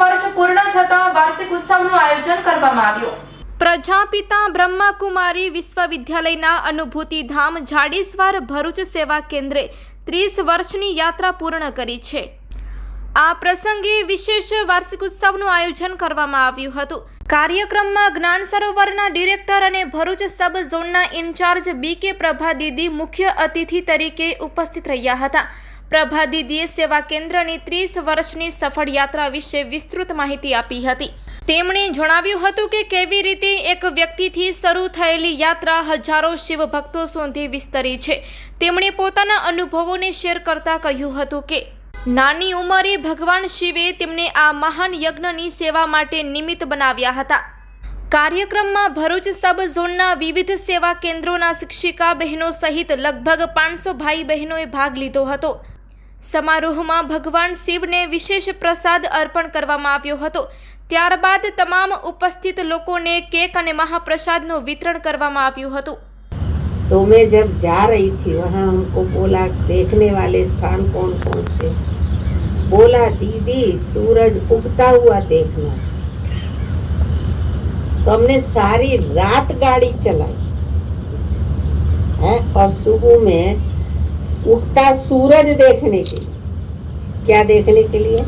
પૂર્ણ થતા વાર્ષિક ઉત્સવનું આયોજન કરવામાં આવ્યું. પ્રજાપિતા બ્રહ્માકુમારી વિશ્વવિદ્યાલયના અનુભૂતિ ધામ જાડેશ્વર ભરૂચ સેવા કેન્દ્રે ત્રીસ વર્ષની યાત્રા પૂર્ણ કરી છે. આ પ્રસંગે વિશેષ વાર્ષિક ઉત્સવનું આયોજન કરવામાં આવ્યું હતું. કાર્યક્રમમાં જ્ઞાન સરોવરના ડિરેક્ટર અને ભરૂચ સબ ઝોનના ઇન્ચાર્જ બી કે પ્રભા દીદી મુખ્ય અતિથિ તરીકે ઉપસ્થિત રહ્યા હતા. પ્રભા દીદીએ સેવા કેન્દ્રની ત્રીસ વર્ષની સફળ યાત્રા વિશે વિસ્તૃત માહિતી આપી હતી. તેમણે જણાવ્યું હતું કે કેવી રીતે એક વ્યક્તિથી શરૂ થયેલી યાત્રા હજારો શિવ ભક્તો સુધી વિસ્તરી છે. તેમણે પોતાના અનુભવોને શેર કરતા કહ્યું હતું કે, નાની ઉંમરે ભગવાન શિવે તેમને આ મહાન યજ્ઞની સેવા માટે નિમિત્ત બનાવ્યા હતા. કાર્યક્રમમાં ભરૂચ સબ ઝોનના વિવિધ સેવા કેન્દ્રોના શિક્ષિકા બહેનો સહિત લગભગ પાંચસો ભાઈ બહેનોએ ભાગ લીધો હતો. સમારોહમાં ભગવાન શિવને વિશેષ પ્રસાદ અર્પણ કરવામાં આવ્યો હતો ત્યારબાદ તમામ ઉપસ્થિત લોકોને કેક અને મહાપ્રસાદનું વિતરણ કરવામાં આવ્યું હતું तो मैं जब जा रही थी वहाँ हमको बोला देखने वाले स्थान कौन कौन से बोला दीदी सूरज उगता हुआ देखना है तो हमने सारी रात गाड़ी चलाई है और सुबह में उगता सूरज देखने के क्या देखने के लिए?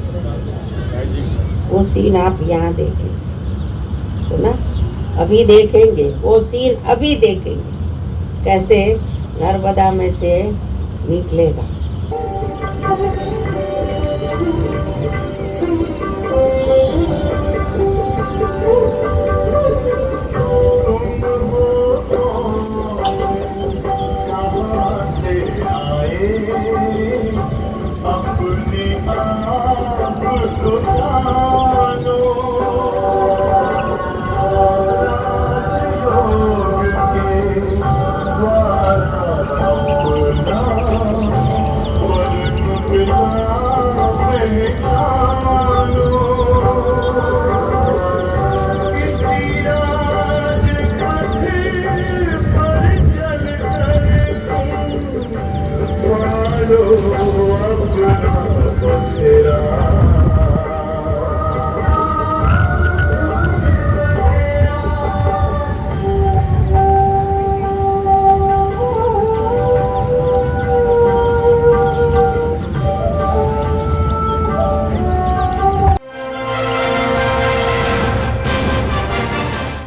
वो सीन आप यहाँ देखेंगे तो ना, अभी देखेंगे, वो सीन अभी देखेंगे। कैसे नर्मदा में से निकलेगा। Thank you.